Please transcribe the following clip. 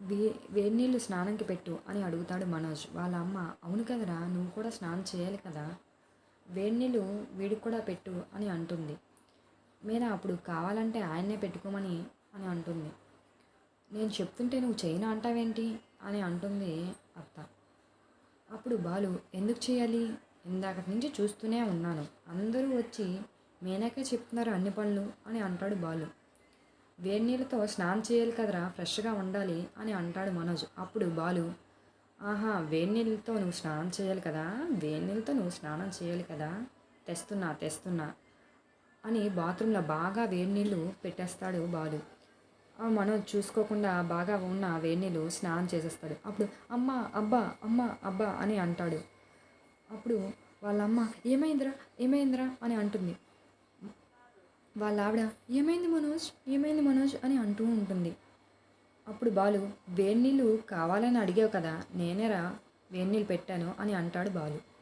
వే వేడి నీళ్ళు స్నానంకి పెట్టు అని అడుగుతాడు మనోజ్. వాళ్ళ అమ్మ అవును కదరా నువ్వు కూడా స్నానం చేయాలి కదా? వేడి నీళ్ళు వీడికి కూడా పెట్టు అని అంటుంది. మీరా అప్పుడు కావాలంటే ఆయన్నే పెట్టుకోమని అని అంటుంది. నేను చెప్తుంటే నువ్వు చేయను అంటావేంటి? అని అంటుంది అత్త. అప్పుడు బాలు ఎందుకు చేయాలి? ఇందాకటి నుంచి చూస్తూనే ఉన్నాను. అందరూ వచ్చి మేనకే చెప్తున్నారు అన్ని పనులు అని అంటాడు బాలు. వేడి నీళ్ళతో స్నానం చేయాలి కదరా ఫ్రెష్గా ఉండాలి అని అంటాడు మనోజ్. అప్పుడు బాలు ఆహా వేడి నీళ్ళతో నువ్వు స్నానం చేయాలి కదా వేడి నీళ్ళతో నువ్వు స్నానం చేయాలి కదా తెస్తున్నా తెస్తున్నా అని బాత్రూంలో బాగా వేడి నీళ్ళు పెట్టేస్తాడు బాలు. ఆ మనోజ్ చూసుకోకుండా బాగా ఉన్న వేడి నీళ్ళు స్నానం చేసేస్తాడు. అప్పుడు అమ్మ అబ్బా అమ్మ అబ్బా అని అంటాడు. అప్పుడు వాళ్ళ అమ్మ ఏమైందిరా ఏమైందిరా అని అంటుంది. వాళ్ళ ఆవిడ ఏమైంది మనోజ్? ఏమైంది మనోజ్? అని అంటూ ఉంటుంది. అప్పుడు బాలు వేడి నీళ్ళు కావాలని అడిగావు కదా నేనేరా వేడి నీళ్ళు పెట్టాను అని అంటాడు బాలు.